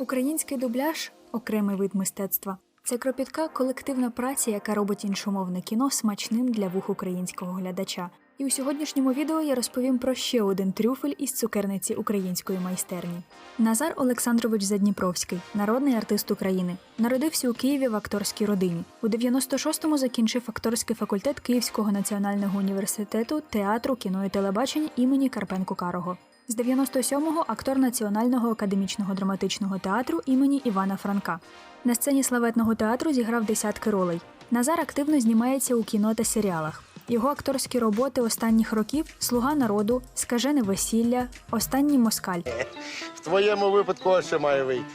Український дубляж окремий вид мистецтва. Це кропітка колективна праця, яка робить іншомовне кіно смачним для вух українського глядача. І у сьогоднішньому відео я розповім про ще один трюфель із цукерниці української майстерні. Назар Олександрович Задніпровський, народний артист України, народився у Києві в акторській родині. У 96-му закінчив акторський факультет Київського національного університету театру, кіно і телебачення імені Карпенко Карого. З 97-го актор Національного академічного драматичного театру імені Івана Франка. На сцені славетного театру зіграв десятки ролей. Назар активно знімається у кіно та серіалах. Його акторські роботи останніх років Слуга народу, Скажене весілля, Останній москаль. В твоєму випадку що має вийти.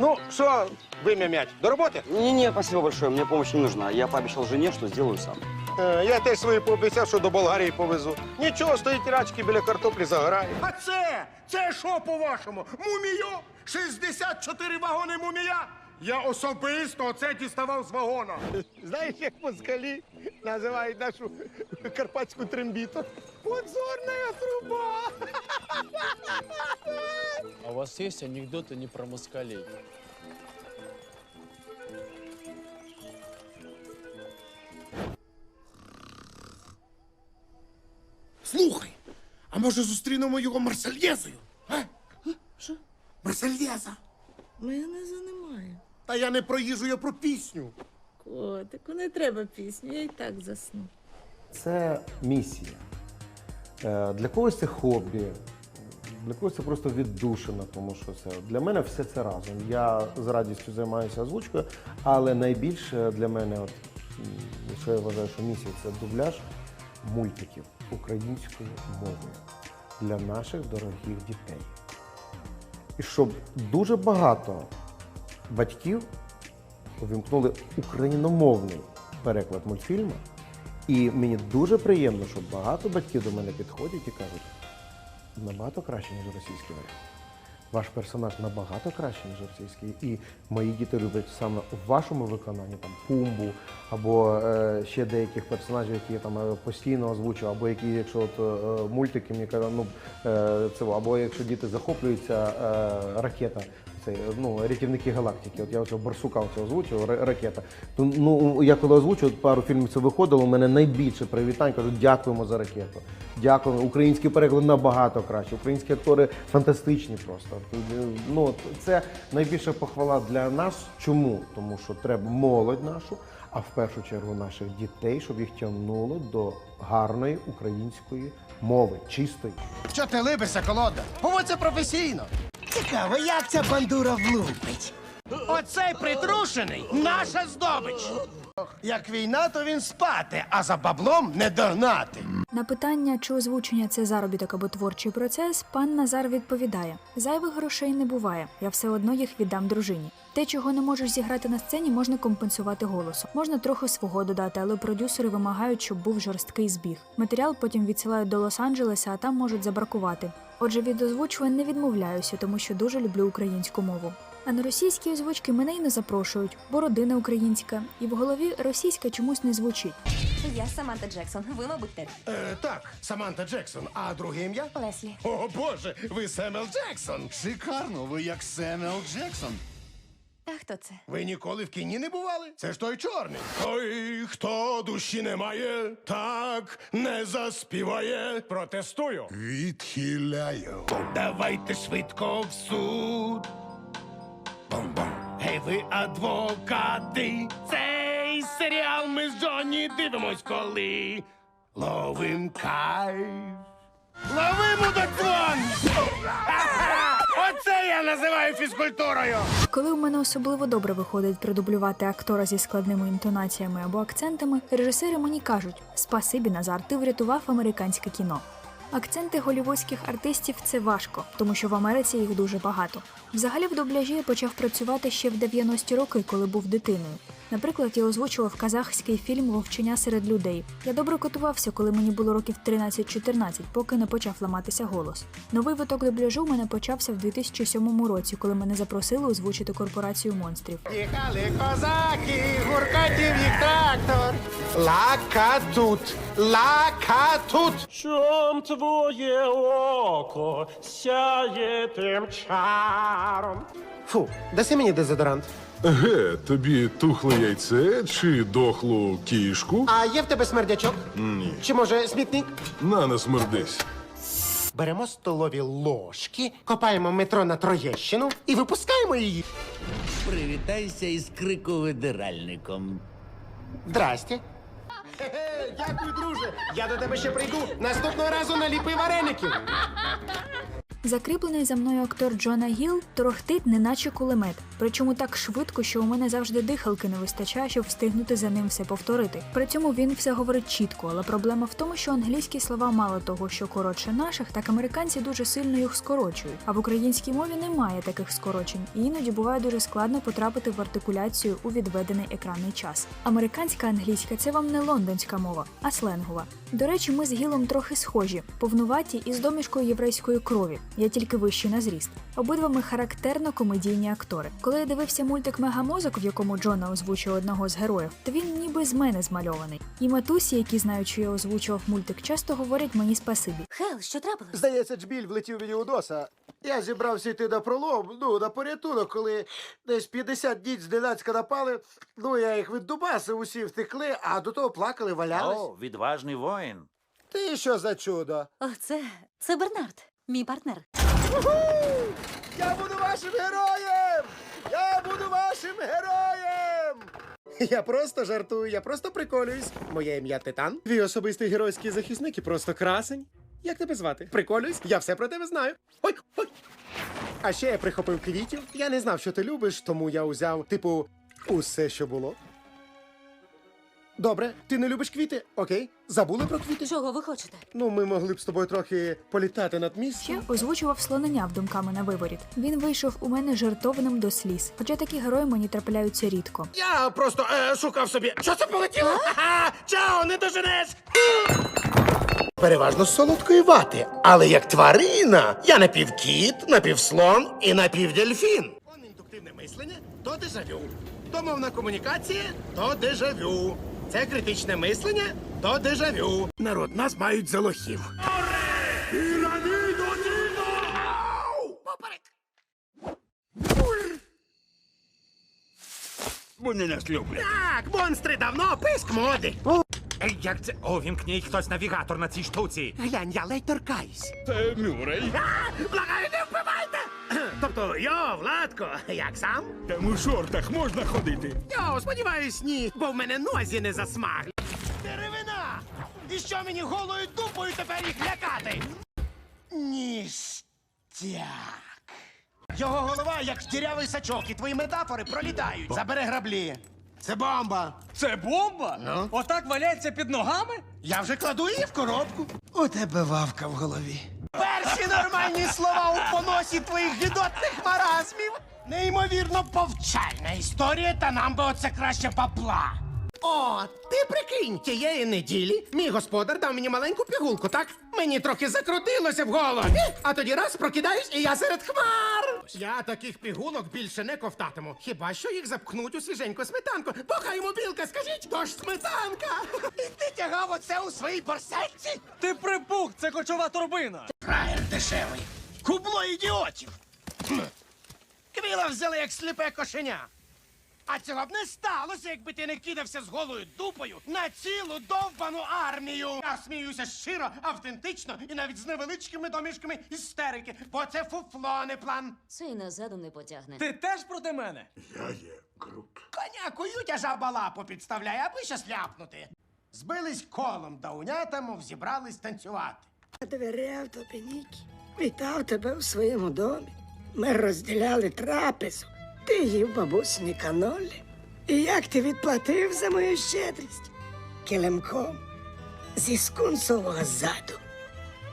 Ну, що, вим'я м'ять? До роботи? Не-не, спасибо большое, мне помощь не нужна. Я пообещал жене, что сделаю сам. Е, я теж свої пообіцяв, що до Болгарії повезу. Нічого, стоїть рачки біля картоплі загорає. А це? Це що по-вашому? Муміyo? 64 вагони мумія? Я особисто це діставав з вагона. Знаєш, як москалі називають нашу карпатську трембіту? Подзорна труба. А у вас есть анекдоты не про москалей? Слухай, а може зустрінемо його Марсельєзою? А? Що? Марсельєза. Майонезу немає. Та я не про їжу, я про пісню. Котику, не треба пісню, я і так засну. Це місія. Е, Для когось це хобі, для когось це просто віддушина, тому що це для мене все це разом. Я з радістю займаюся озвучкою, але найбільше для мене, от, що я вважаю, що місія це дубляж мультиків українською мовою для наших дорогих дітей. І щоб дуже багато батьків увімкнули україномовний переклад мультфільму. І мені дуже приємно, що багато батьків до мене підходять і кажуть, набагато краще, ніж російський варіант. Ваш персонаж набагато краще, ніж російський. І мої діти люблять саме в вашому виконанні там Пумбу або е, ще деяких персонажів, які я там е, постійно озвучую, або які, якщо от, е, мультики мені кажуть, ну е, це або якщо діти захоплюються е, ракета. Це ну рятівники галактики. От я оцього барсука оцього озвучував, ракета. То ну я коли озвучував пару фільмів це виходило. У мене найбільше привітань. Кажу, дякуємо за ракету. Дякуємо. Український переклад набагато краще. Українські актори фантастичні просто. Ну це найбільша похвала для нас. Чому? Тому що треба молодь нашу, а в першу чергу наших дітей, щоб їх тягнуло до гарної української мови, чистої. Що ти либишся, колода? Поводься професійно. Цікаво, як ця бандура влупить. Оцей притрушений наша здобич. Як війна, то він спати, а за баблом не догнати. На питання, чи озвучення це заробіток або творчий процес, пан Назар відповідає: зайвих грошей не буває, я все одно їх віддам дружині. Те, чого не можеш зіграти на сцені, можна компенсувати голосом. Можна трохи свого додати, але продюсери вимагають, щоб був жорсткий збіг. Матеріал потім відсилають до Лос-Анджелеса, а там можуть забракувати. Отже, від озвучувань не відмовляюся, тому що дуже люблю українську мову. А на російські озвучки мене й не запрошують, бо родина українська, і в голові російська чомусь не звучить. Я Саманта Джексон. Ви, мабуть, теж. Е, так, Саманта Джексон, а друге ім'я? Леслі. О Боже, ви Семел Джексон. Шикарно, ви як Семел Джексон. А хто це? Ви ніколи в кіні не бували? Це ж той чорний. Той, хто душі не має, так не заспіває. Протестую. Відхиляю. Давайте швидко в суд. Бом-бом. Гей, ви адвокати. Цей серіал ми з Джонні дивимось, коли ловим кайф. Лови мудаквон! Я називаю фізкультурою. Коли у мене особливо добре виходить продублювати актора зі складними інтонаціями або акцентами, режисери мені кажуть: Спасибі, Назар, ти врятував американське кіно. Акценти голівудських артистів це важко, тому що в Америці їх дуже багато. Взагалі в дубляжі я почав працювати ще в 90-ті роки, коли був дитиною. Наприклад, я озвучував казахський фільм Вовчення серед людей. Я добре котувався, коли мені було років 13-14, поки не почав ламатися голос. Новий виток дубляжу у мене почався в 2007 році, коли мене запросили озвучити корпорацію монстрів. Їхали козаки, гуркотів їх трактор. Лака тут, лака тут. Чом твоє око сяє тим чаром? Фу, даси мені дезодорант. Ге, тобі тухле яйце чи дохлу кішку? А є в тебе смердячок? Ні. Чи може смітник? На не смердись. Беремо столові ложки, копаємо метро на Троєщину і випускаємо її. Привітайся із криковидиральником. Здрасте. Дякую, друже. Я до тебе ще прийду. Наступного разу наліпи вареників. Закріплений за мною актор Джона Гіл торохтить, неначе кулемет. Причому так швидко, що у мене завжди дихалки не вистачає, щоб встигнути за ним все повторити. При цьому він все говорить чітко, але проблема в тому, що англійські слова мало того, що коротше наших, так американці дуже сильно їх скорочують. А в українській мові немає таких скорочень, і іноді буває дуже складно потрапити в артикуляцію у відведений екранний час. Американська англійська це вам не лондонська мова, а сленгова. До речі, ми з Гілом трохи схожі, повнуваті і з домішкою єврейської крові. Я тільки вищий на зріст. Обидва ми характерно комедійні актори. Коли я дивився мультик Мегамозок, в якому Джона озвучує одного з героїв, то він ніби з мене змальований. І матусі, які знають, що я озвучував мультик, часто говорять мені спасибі. Хел, що трапилось? Здається, Джбіль влетів від Іудоса. Я зібрався йти на пролом, ну, на порятунок, коли десь 50 діть зненацька напали. Ну, я їх віддубасив, усі втекли, а до того плакали, валялись. О, відважний воїн. Ти що за чудо? О, це. це Бернард, мій партнер. Я буду вашим героєм! Я буду вашим героєм! Я просто жартую, я просто приколююсь. Моє ім'я Титан. Твій особистий геройський захисник і просто красень. Як тебе звати? Приколююсь, я все про тебе знаю. Ой, ой. А ще я прихопив квітів. Я не знав, що ти любиш, тому я узяв, типу, усе, що було. Добре, ти не любиш квіти? Окей. Забули про квіти? Чого ви хочете? Ну, ми могли б з тобою трохи політати над Ще містом. озвучував слоненя в думками на виворіт. Він вийшов у мене жартовним до сліз, хоча такі герої мені трапляються рідко. Я просто е, шукав собі. Що це полетіло? Ха-ха! Чао, не доженеш! Переважно з солодкої вати, але як тварина, я напівкіт, напівслон і напівдельфін. Он індуктивне мислення то дежавю. То мовна комунікація то дежавю. Це критичне мислення то дежавю. Народ, нас мають за лохів. Вони нас люблять. Так, монстри давно писк моди. Ей, Як це? О, вімкніть хтось навігатор на цій штуці. Глянь, я ледь торкаюсь. Це Мюррей. Благаю, не вбивайте! Тобто, йо, Владко, як сам? Там у шортах можна ходити. Йо, сподіваюсь, ні, бо в мене нозі не засмагли. Деревина! І що мені голою дупою тепер їх лякати? Ніштяк. Його голова як дірявий сачок, і твої метафори пролітають. Забери граблі. Це бомба. Це бомба? Ну? Отак валяється під ногами? Я вже кладу її в коробку. У тебе вавка в голові. Перші нормальні слова у поносі твоїх гідотних маразмів. Неймовірно повчальна історія, та нам би оце краще бабла. О, ти прикинь, тієї неділі мій господар дав мені маленьку пігулку, так? Мені трохи закрутилося в голові. А тоді раз прокидаюсь, і я серед хмар. Я таких пігулок більше не ковтатиму. Хіба що їх запхнуть у свіженьку сметанку. Бога йому білка, скажіть, то ж сметанка. І ти тягав оце у своїй борсетці? Ти припух, це кочова турбина. Фраєр дешевий. Кубло ідіотів. Квіла взяли як сліпе кошеня. А цього б не сталося, якби ти не кидався з голою дупою на цілу довбану армію. Я сміюся щиро, автентично і навіть з невеличкими домішками істерики, бо це фуфло, не план. Це і назаду не потягне. Ти теж проти мене? Я є Коня кують, жаба лапу підставляє, аби щось ляпнути. Збились колом даунята, мов зібрались танцювати. Довіряв тобі, Нікі. Вітав тебе у своєму домі. Ми розділяли трапезу. Ти їв бабусині канолі. І як ти відплатив за мою щедрість? Килимком зі скунсового заду.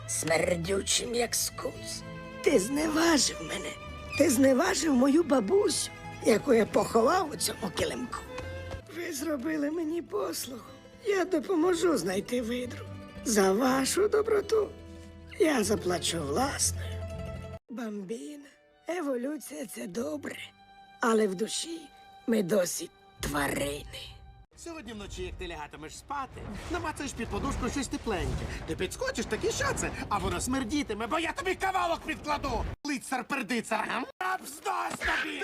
Смердючим, як скунс. Ти зневажив мене. Ти зневажив мою бабусю, яку я поховав у цьому килимку. Ви зробили мені послугу. Я допоможу знайти видру. За вашу доброту я заплачу власною. Бамбіна, еволюція це добре, але в душі ми досі тварини. Сьогодні вночі, як ти лягатимеш спати, намацаєш під подушку щось тепленьке. Ти підскочиш, таки що це? А воно смердітиме, бо я тобі кавалок підкладу. лицар-пердицар, га? Абздось тобі!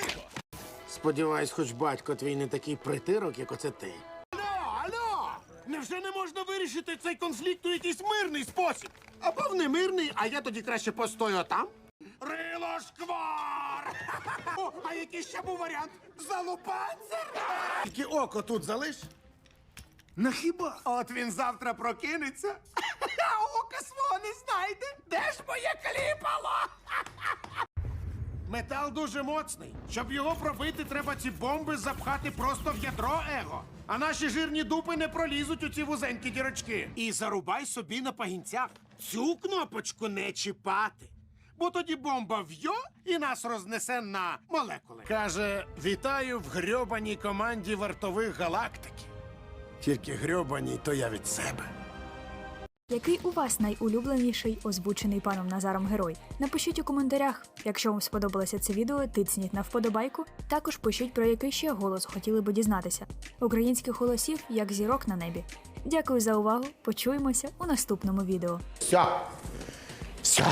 Сподіваюсь, хоч батько твій не такий притирок, як оце ти. Невже не можна вирішити цей конфлікт у якийсь мирний спосіб? Або в немирний, а я тоді краще постою там? Рило шквар! О, а який ще був варіант? Залупанцер? Тільки око тут залиш. На хіба? От він завтра прокинеться, а ока свого не знайде. Де ж моє кліпало? Метал дуже моцний. Щоб його пробити, треба ці бомби запхати просто в ядро его. А наші жирні дупи не пролізуть у ці вузенькі дірочки. І зарубай собі на пагінцях. Цю кнопочку не чіпати. Бо тоді бомба в'йо і нас рознесе на молекули. Каже: вітаю в грьобаній команді вартових галактики. Тільки грьобаній, то я від себе. Який у вас найулюбленіший озвучений паном Назаром герой? Напишіть у коментарях. Якщо вам сподобалося це відео, тицніть на вподобайку. Також пишіть про який ще голос хотіли би дізнатися. Українських голосів як зірок на небі. Дякую за увагу. Почуємося у наступному відео. Все. Все.